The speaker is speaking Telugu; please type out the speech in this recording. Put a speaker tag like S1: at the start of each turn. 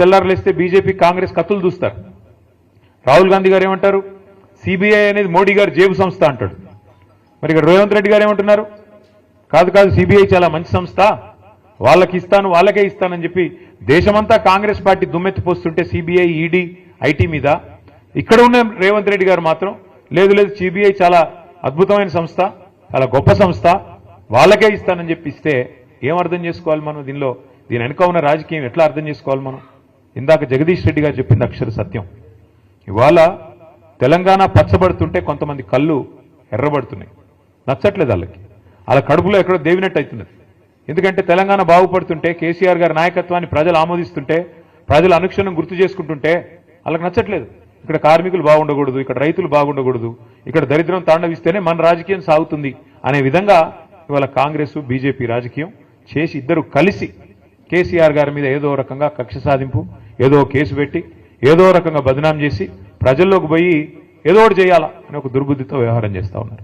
S1: తెల్లారులేస్తే బీజేపీ కాంగ్రెస్ కత్తులు చూస్తారు రాహుల్ గాంధీ గారు ఏమంటారు? సిబిఐ అనేది మోడీ గారు జేబు సంస్థ అంటాడు. మరి ఇక్కడ రేవంత్ రెడ్డి గారు ఏమంటున్నారు? కాదు కాదు సిబిఐ చాలా మంచి సంస్థ. వాళ్ళకి ఇస్తాను వాళ్ళకే ఇస్తానని చెప్పి దేశమంతా కాంగ్రెస్ పార్టీ దుమ్మెత్తిపోస్తుంటే సిబిఐ ఈడీ ఐటీ మీద ఇక్కడ ఉన్న రేవంత్ రెడ్డి గారు మాత్రం లేదు లేదు సిబిఐ చాలా అద్భుతమైన సంస్థ చాలా గొప్ప సంస్థ వాళ్ళకే ఇస్తానని చెప్పి ఇస్తే ఏం అర్థం చేసుకోవాలి మనం దీనిలో? దీని వెనుక ఉన్న రాజకీయం ఎట్లా అర్థం చేసుకోవాలి మనం? ఇందాక జగదీష్ రెడ్డి గారు చెప్పింది అక్షర సత్యం. ఇవాళ తెలంగాణ పచ్చబడుతుంటే కొంతమంది కళ్ళు ఎర్రబడుతున్నాయి. నచ్చట్లేదు వాళ్ళకి. వాళ్ళ కడుపులో ఎక్కడో దేవినట్టు అవుతున్నది. ఎందుకంటే తెలంగాణ బాగుపడుతుంటే కేసీఆర్ గారి నాయకత్వాన్ని ప్రజలు ఆమోదిస్తుంటే ప్రజలు అనుక్షణం గుర్తు చేసుకుంటుంటే వాళ్ళకి నచ్చట్లేదు. ఇక్కడ కార్మికులు బాగుండకూడదు ఇక్కడ రైతులు బాగుండకూడదు ఇక్కడ దరిద్రం తాండవిస్తేనే మన రాజకీయం సాగుతుంది అనే విధంగా ఇవాళ కాంగ్రెస్ బీజేపీ రాజకీయం చేసి ఇద్దరు కలిసి కేసీఆర్ గారి మీద ఏదో రకంగా కక్ష సాధింపు ఏదో కేసు పెట్టి ఏదో రకంగా బదనాం చేసి ప్రజల్లోకి పోయి ఏదో ఒకటి చేయాలా అని ఒక దుర్బుద్ధితో వ్యవహారం చేస్తా ఉన్నారు.